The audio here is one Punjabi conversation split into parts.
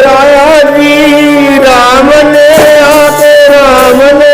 ਰਾਇਆ ਜੀ ਰਾਮ ਨੇ ਆ ਕੇ ਰਾਮ ਨੇ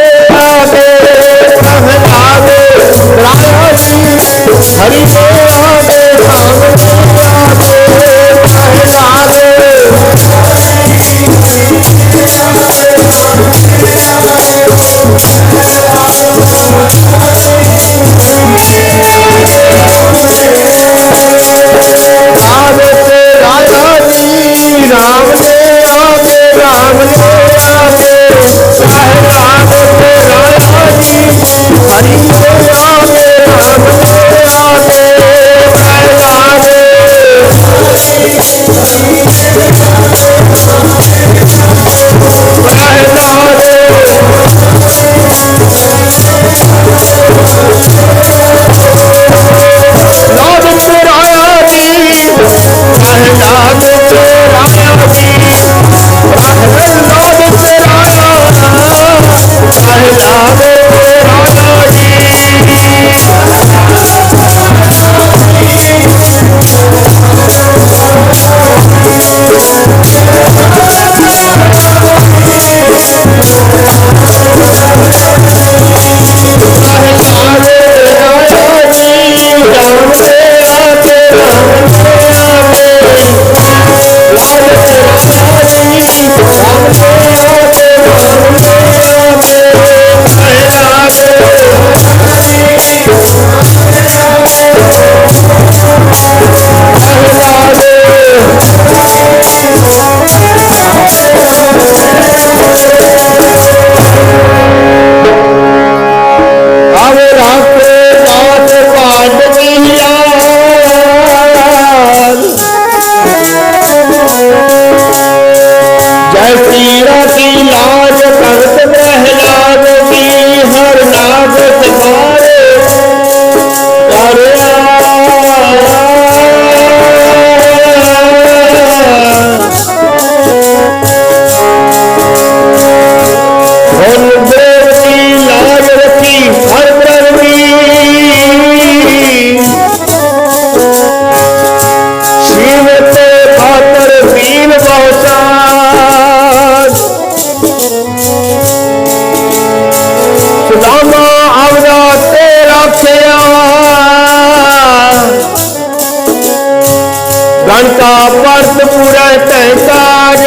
ਮਨ ਪਰਤ ਪੂਰੇ ਤੈ ਕਾਜ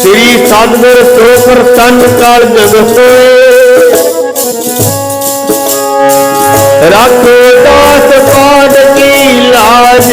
ਸ੍ਰੀ ਸਤਿਗੁਰ ਸੋਪਰ ਤਨ ਕਾਲ ਜਗਤ ਰੱਖ ਦਾਸ ਪਾਦ ਕੀ ਲਾਜ।